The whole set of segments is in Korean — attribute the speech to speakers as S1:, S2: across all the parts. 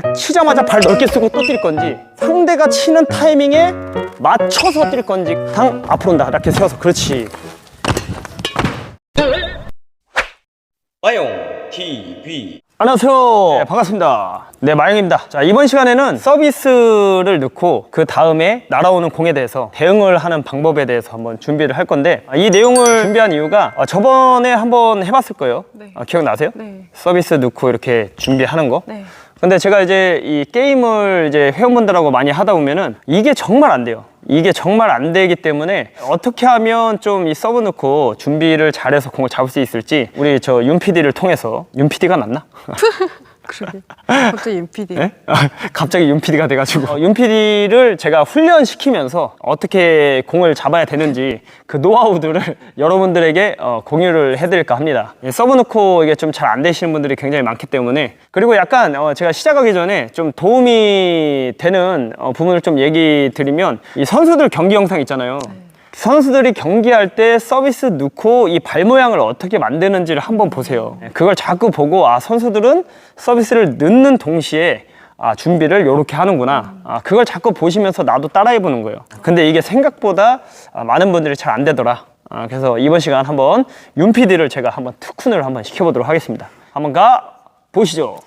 S1: 그냥 치자마자 발 넓게 쓰고 또 뛸 건지 상대가 치는 타이밍에 맞춰서 뛸 건지 당 앞으로 온다. 이렇게 세워서. 그렇지.
S2: 마용 TV
S1: 안녕하세요. 네, 반갑습니다. 네 마영입니다. 자 이번 시간에는 서비스를 넣고 그 다음에 날아오는 공에 대해서 대응을 하는 방법에 대해서 한번 준비를 할 건데 아, 이 내용을 준비한 이유가 아, 저번에 한번 해봤을 거예요.
S3: 네.
S1: 아, 기억나세요?
S3: 네.
S1: 서비스 넣고 이렇게 준비하는 거?
S3: 네.
S1: 근데 제가 이제 이 게임을 이제 회원분들하고 많이 하다 보면은 이게 정말 안 돼요. 이게 정말 안 되기 때문에 어떻게 하면 좀 이 서브 넣고 준비를 잘해서 공을 잡을 수 있을지 우리 저 윤 PD를 통해서 윤 PD가 맞나?
S3: 그러게. 갑자기 윤PD.
S1: 예? 아, 갑자기 윤 PD가 돼가지고 어, 윤 PD를 제가 훈련시키면서 어떻게 공을 잡아야 되는지 그 노하우들을 여러분들에게 어, 공유를 해드릴까 합니다. 예, 서브 넣고 이게 좀 잘 안 되시는 분들이 굉장히 많기 때문에 그리고 약간 어, 제가 시작하기 전에 좀 도움이 되는 어, 부분을 좀 얘기 드리면 이 선수들 경기 영상 있잖아요. 선수들이 경기할 때 서비스 넣고 이 발 모양을 어떻게 만드는지를 한번 보세요. 예, 그걸 자꾸 보고 아 선수들은 서비스를 넣는 동시에 아 준비를 이렇게 하는구나. 아 그걸 자꾸 보시면서 나도 따라해 보는 거예요. 근데 이게 생각보다 아, 많은 분들이 잘 안 되더라. 아, 그래서 이번 시간 한번 윤 PD를 제가 한번 특훈을 한번 시켜보도록 하겠습니다. 한번 가 보시죠.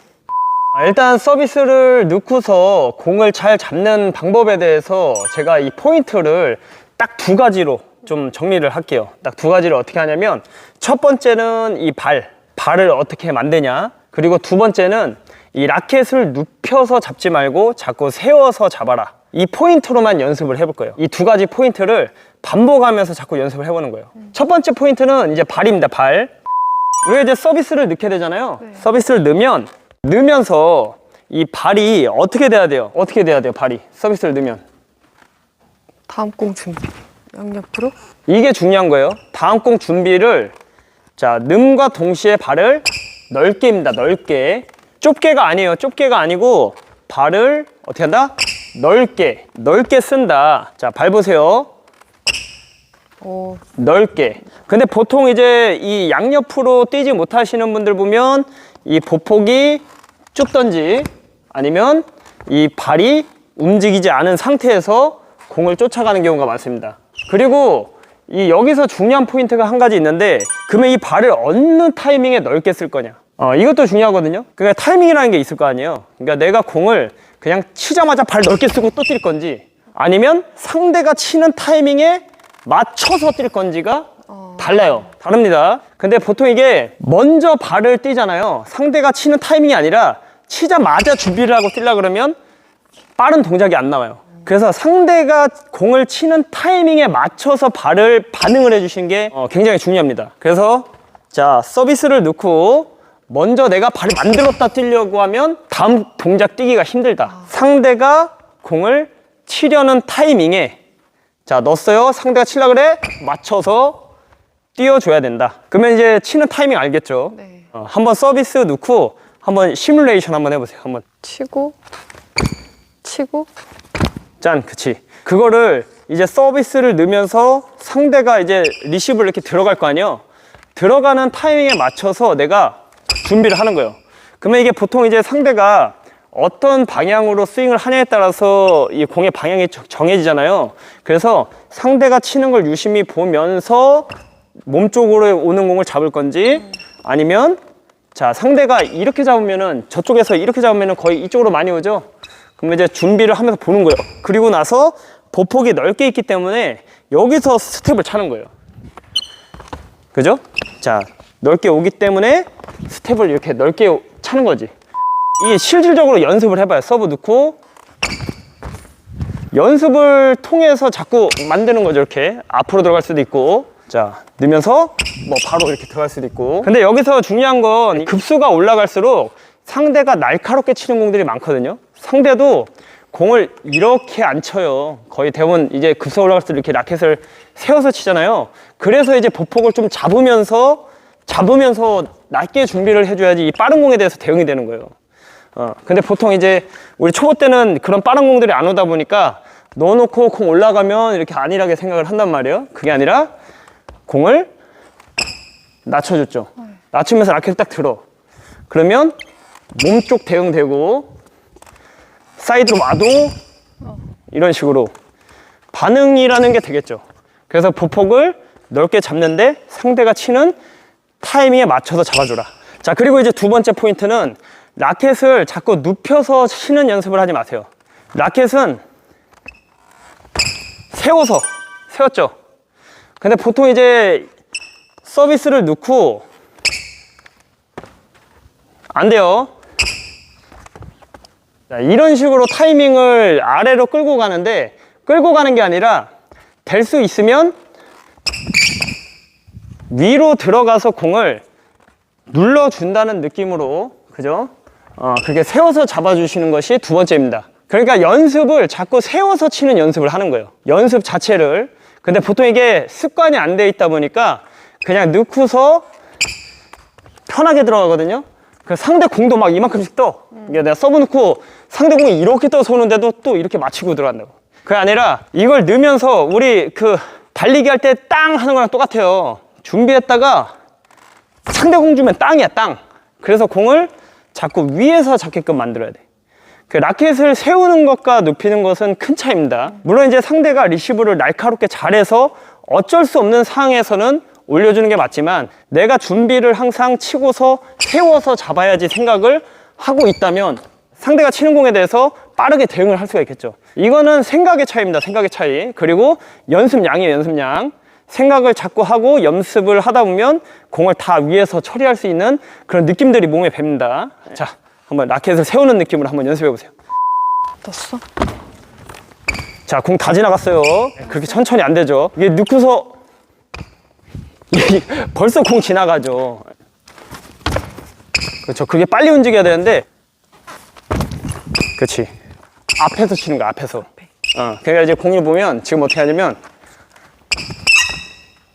S1: 아, 일단 서비스를 넣고서 공을 잘 잡는 방법에 대해서 제가 이 포인트를 딱 두 가지로 좀 정리를 할게요. 딱 두 가지를 어떻게 하냐면 첫 번째는 이 발, 발을 어떻게 만드냐. 그리고 두 번째는 이 라켓을 눕혀서 잡지 말고 자꾸 세워서 잡아라. 이 포인트로만 연습을 해볼 거예요. 이 두 가지 포인트를 반복하면서 자꾸 연습을 해보는 거예요. 첫 번째 포인트는 이제 발입니다, 발. 우리가 이제 서비스를 넣게 되잖아요. 서비스를 넣으면 넣으면서 이 발이 어떻게 돼야 돼요? 어떻게 돼야 돼요? 발이 서비스를 넣으면
S3: 다음 공 준비. 양옆으로.
S1: 이게 중요한 거예요. 다음 공 준비를 자 넣음과 동시에 발을 넓게입니다. 넓게 좁게가 아니에요. 좁게가 아니고 발을 어떻게 한다? 넓게 넓게 쓴다. 자 발 보세요.
S3: 어,
S1: 넓게. 근데 보통 이제 이 양옆으로 뛰지 못하시는 분들 보면 이 보폭이 좁던지 아니면 이 발이 움직이지 않은 상태에서 공을 쫓아가는 경우가 많습니다. 그리고 이 여기서 중요한 포인트가 한 가지 있는데 그러면 이 발을 어느 타이밍에 넓게 쓸 거냐. 어, 이것도 중요하거든요. 그러니까 타이밍이라는 게 있을 거 아니에요. 그러니까 내가 공을 그냥 치자마자 발 넓게 쓰고 또 뛸 건지 아니면 상대가 치는 타이밍에 맞춰서 뛸 건지가 달라요. 다릅니다. 근데 보통 이게 먼저 발을 뛰잖아요. 상대가 치는 타이밍이 아니라 치자마자 준비를 하고 뛰려 그러면 빠른 동작이 안 나와요. 그래서 상대가 공을 치는 타이밍에 맞춰서 발을 반응을 해주시는 게 어, 굉장히 중요합니다. 그래서 자 서비스를 넣고 먼저 내가 발을 만들었다 뛰려고 하면 다음 동작 뛰기가 힘들다. 상대가 공을 치려는 타이밍에 자 넣었어요. 상대가 치려 그래 맞춰서 띄워줘야 된다. 그러면 이제 치는 타이밍 알겠죠?
S3: 네.
S1: 어, 한번 서비스 넣고 한번 시뮬레이션 한번 해보세요. 한번
S3: 치고, 치고,
S1: 짠, 그치. 그거를 이제 서비스를 넣으면서 상대가 이제 리시브를 이렇게 들어갈 거 아니에요? 들어가는 타이밍에 맞춰서 내가 준비를 하는 거예요. 그러면 이게 보통 이제 상대가 어떤 방향으로 스윙을 하냐에 따라서 이 공의 방향이 정- 정해지잖아요. 그래서 상대가 치는 걸 유심히 보면서 몸쪽으로 오는 공을 잡을 건지 아니면 자 상대가 이렇게 잡으면은 저쪽에서 이렇게 잡으면은 거의 이쪽으로 많이 오죠. 그러면 이제 준비를 하면서 보는 거예요. 그리고 나서 보폭이 넓게 있기 때문에 여기서 스텝을 차는 거예요. 그죠? 자, 넓게 오기 때문에 스텝을 이렇게 넓게 차는 거지. 이게 실질적으로 연습을 해봐요. 서브 넣고 연습을 통해서 자꾸 만드는 거죠. 이렇게 앞으로 들어갈 수도 있고 자 넣으면서 뭐 바로 이렇게 들어갈 수도 있고 근데 여기서 중요한 건 급수가 올라갈수록 상대가 날카롭게 치는 공들이 많거든요. 상대도 공을 이렇게 안 쳐요. 거의 대부분 이제 급수 올라갈수록 이렇게 라켓을 세워서 치잖아요. 그래서 이제 보폭을 좀 잡으면서 잡으면서 낮게 준비를 해줘야지 이 빠른 공에 대해서 대응이 되는 거예요. 어, 근데 보통 이제 우리 초보 때는 그런 빠른 공들이 안 오다 보니까 넣어놓고 공 올라가면 이렇게 안일하게 생각을 한단 말이에요. 그게 아니라 공을 낮춰줬죠. 낮추면서 라켓을 딱 들어. 그러면 몸쪽 대응되고 사이드로 와도 이런 식으로 반응이라는 게 되겠죠. 그래서 보폭을 넓게 잡는데 상대가 치는 타이밍에 맞춰서 잡아줘라. 자, 그리고 이제 두 번째 포인트는 라켓을 자꾸 눕혀서 치는 연습을 하지 마세요. 라켓은 세워서, 세웠죠. 근데 보통 이제 서비스를 넣고 안 돼요. 자, 이런 식으로 타이밍을 아래로 끌고 가는데 끌고 가는 게 아니라 될 수 있으면 위로 들어가서 공을 눌러준다는 느낌으로 그죠? 어, 그렇게 세워서 잡아주시는 것이 두 번째입니다. 그러니까 연습을 자꾸 세워서 치는 연습을 하는 거예요. 연습 자체를. 근데 보통 이게 습관이 안 돼 있다 보니까 그냥 넣고서 편하게 들어가거든요. 그 상대 공도 막 이만큼씩 떠. 이게 내가 서브 넣고 상대 공이 이렇게 떠서 오는데도 또 이렇게 맞추고 들어간다고. 그게 아니라 이걸 넣으면서 우리 그 달리기 할 때 땅 하는 거랑 똑같아요. 준비했다가 상대 공 주면 땅이야, 땅. 그래서 공을 자꾸 위에서 잡게끔 만들어야 돼. 그 라켓을 세우는 것과 눕히는 것은 큰 차이입니다. 물론 이제 상대가 리시브를 날카롭게 잘해서 어쩔 수 없는 상황에서는 올려주는 게 맞지만 내가 준비를 항상 치고서 세워서 잡아야지 생각을 하고 있다면 상대가 치는 공에 대해서 빠르게 대응을 할 수가 있겠죠. 이거는 생각의 차이입니다. 생각의 차이. 그리고 연습량이에요. 연습량. 생각을 자꾸 하고 연습을 하다 보면 공을 다 위에서 처리할 수 있는 그런 느낌들이 몸에 밴니다. 자, 한번 라켓을 세우는 느낌으로 한번 연습해 보세요.
S3: 떴어?
S1: 자, 공 다 지나갔어요. 그렇게 천천히 안 되죠. 이게 넣고서 벌써 공 지나가죠. 그렇죠. 그게 빨리 움직여야 되는데, 그렇지. 앞에서 치는 거야. 앞에서. 어, 그러니까 이제 공을 보면 지금 어떻게 하냐면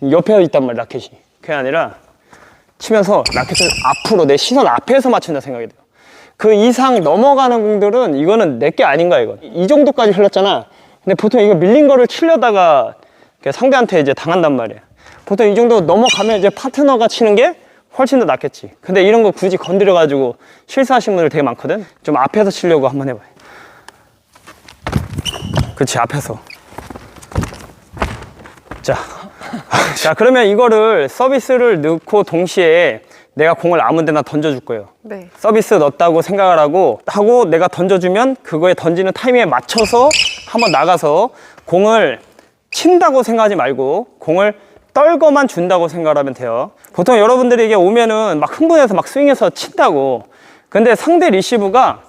S1: 옆에 있단 말이야 라켓이. 그게 아니라 치면서 라켓을 앞으로 내 시선 앞에서 맞춘다 생각이 돼요. 그 이상 넘어가는 공들은 이거는 내게 아닌 거야 이건. 이 정도까지 흘렀잖아. 근데 보통 이거 밀린 거를 치려다가 상대한테 이제 당한단 말이야. 보통 이 정도 넘어가면 이제 파트너가 치는 게 훨씬 더 낫겠지. 근데 이런 거 굳이 건드려 가지고 실수하신 분들 되게 많거든. 좀 앞에서 치려고 한번 해봐요. 그렇지 앞에서. 자, 자 그러면 이거를 서비스를 넣고 동시에 내가 공을 아무 데나 던져줄 거예요.
S3: 네.
S1: 서비스 넣었다고 생각을 하고 하고 내가 던져주면 그거에 던지는 타이밍에 맞춰서 한번 나가서 공을 친다고 생각하지 말고 공을 떨거만 준다고 생각하면 돼요. 보통 여러분들에게 오면은 막 흥분해서 막 스윙해서 친다고. 근데 상대 리시브가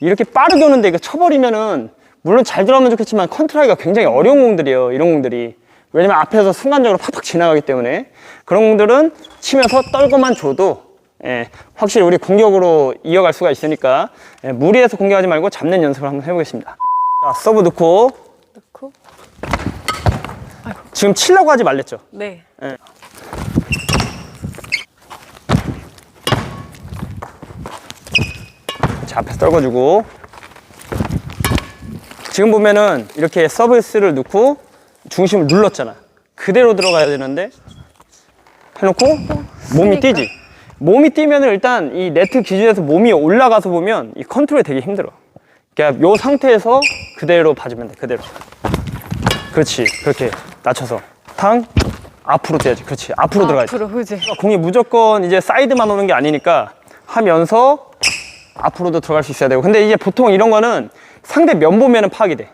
S1: 이렇게 빠르게 오는데 이거 쳐버리면은 물론 잘 들어가면 좋겠지만 컨트롤하기가 굉장히 어려운 공들이에요. 이런 공들이. 왜냐면 앞에서 순간적으로 팍팍 지나가기 때문에 그런 공들은 치면서 떨고만 줘도 예, 확실히 우리 공격으로 이어갈 수가 있으니까 예, 무리해서 공격하지 말고 잡는 연습을 한번 해보겠습니다. 자, 서브
S3: 넣고.
S1: 지금 치려고 하지 말랬죠.
S3: 네.
S1: 자, 앞에서 떨궈주고 지금 보면은 이렇게 서비스를 넣고 중심을 눌렀잖아. 그대로 들어가야 되는데 해놓고 몸이
S3: 쓰니까.
S1: 뛰지. 몸이 뛰면은 일단 이 네트 기준에서 몸이 올라가서 보면 이 컨트롤이 되게 힘들어. 그러니까 요 상태에서 그대로 봐주면 돼. 그대로. 그렇지. 그렇게 낮춰서 탕 앞으로 뛰어야지. 그렇지. 앞으로 들어가야지.
S3: 앞으로 후지.
S1: 공이 무조건 이제 사이드만 오는 게 아니니까 하면서 앞으로도 들어갈 수 있어야 되고 근데 이제 보통 이런 거는 상대 면 보면은 파악이 돼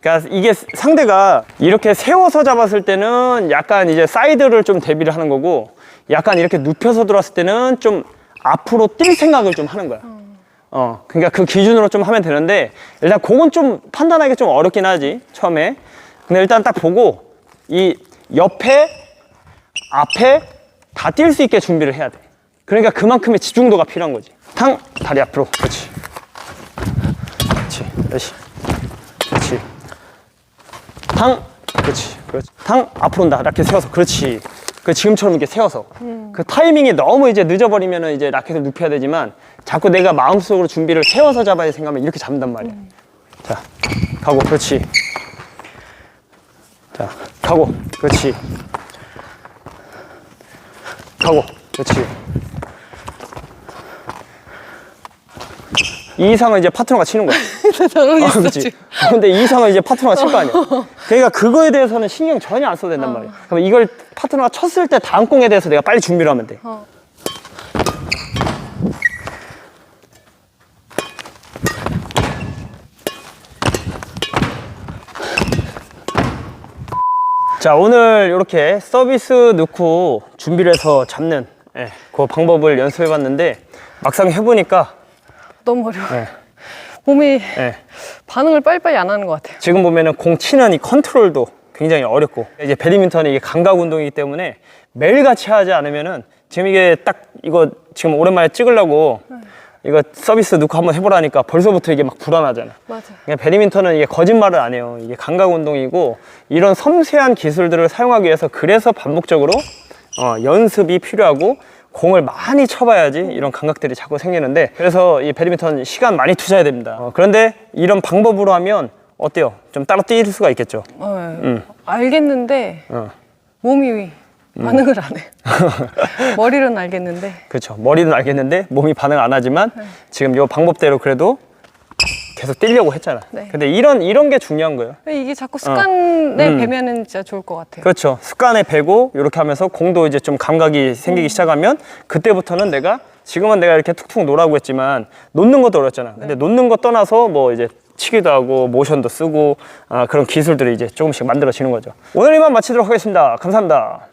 S1: 그러니까 이게 상대가 이렇게 세워서 잡았을 때는 약간 이제 사이드를 좀 대비를 하는 거고 약간 이렇게 눕혀서 들어왔을 때는 좀 앞으로 뛸 생각을 좀 하는 거야 어 그러니까 그 기준으로 좀 하면 되는데 일단 그건 좀 판단하기 좀 어렵긴 하지 처음에 근데 일단 딱 보고 이 옆에 앞에 다 뛸 수 있게 준비를 해야 돼. 그러니까 그만큼의 집중도가 필요한 거지. 탕, 다리 앞으로. 그렇지. 그렇지. 그렇지. 그렇지. 탕, 그렇지. 그렇지. 탕, 앞으로 온다. 라켓 세워서. 그렇지. 그 지금처럼 이렇게 세워서. 그 타이밍이 너무 이제 늦어버리면은 이제 라켓을 눕혀야 되지만 자꾸 내가 마음속으로 준비를 세워서 잡아야 생각하면 이렇게 잡는단 말이야. 자, 가고. 그렇지. 자, 가고. 그렇지. 가고 그렇지 이 이상은 이제 파트너가 치는 거야.
S3: 저러고
S1: 아,
S3: 있어
S1: 그치.
S3: 지금.
S1: 근데 이 이상은 이제 파트너가 칠 거 아니야. 그러니까 그거에 대해서는 신경 전혀 안 써도 된단 말이야. 그럼 이걸 파트너가 쳤을 때 다음 공에 대해서 내가 빨리 준비를 하면 돼.
S3: 어.
S1: 자, 오늘 이렇게 서비스 넣고 준비를 해서 잡는 예, 그 방법을 연습해 봤는데 막상 해보니까
S3: 너무 어려워.
S1: 네.
S3: 몸이
S1: 예,
S3: 반응을 빨리빨리 안 하는 것 같아요.
S1: 지금 보면은 공 치는 이 컨트롤도 굉장히 어렵고 이제 배드민턴이 이게 감각 운동이기 때문에 매일같이 하지 않으면은 지금 이게 딱 이거 지금 오랜만에 찍으려고 이거 서비스 넣고 한번 해보라니까 벌써부터 이게 막 불안하잖아.
S3: 맞아.
S1: 그러니까 배드민턴은 이게 거짓말을 안 해요. 이게 감각 운동이고 이런 섬세한 기술들을 사용하기 위해서 그래서 반복적으로 어, 연습이 필요하고 공을 많이 쳐봐야지 이런 감각들이 자꾸 생기는데 그래서 이 배드민턴 시간 많이 투자해야 됩니다. 어, 그런데 이런 방법으로 하면 어때요? 좀 따라 뛸 수가 있겠죠.
S3: 어,
S1: 음.
S3: 알겠는데
S1: 어.
S3: 몸이 반응을 안 해. 머리로는 알겠는데
S1: 그렇죠. 머리는 알겠는데 몸이 반응 안 하지만 지금 이 방법대로 그래도 계속 뛰려고 했잖아.
S3: 네.
S1: 근데 이런 이런 게 중요한 거예요.
S3: 이게 자꾸 습관에
S1: 음.
S3: 배면은 진짜 좋을 것 같아요.
S1: 그렇죠. 습관에 배고 이렇게 하면서 공도 이제 좀 감각이 생기기 시작하면 그때부터는 내가 지금은 내가 이렇게 툭툭 놓으라고 했지만 놓는 것도 어렵잖아. 근데 놓는 것 떠나서 뭐 이제 치기도 하고 모션도 쓰고 아, 그런 기술들이 이제 조금씩 만들어지는 거죠. 오늘 이만 마치도록 하겠습니다. 감사합니다.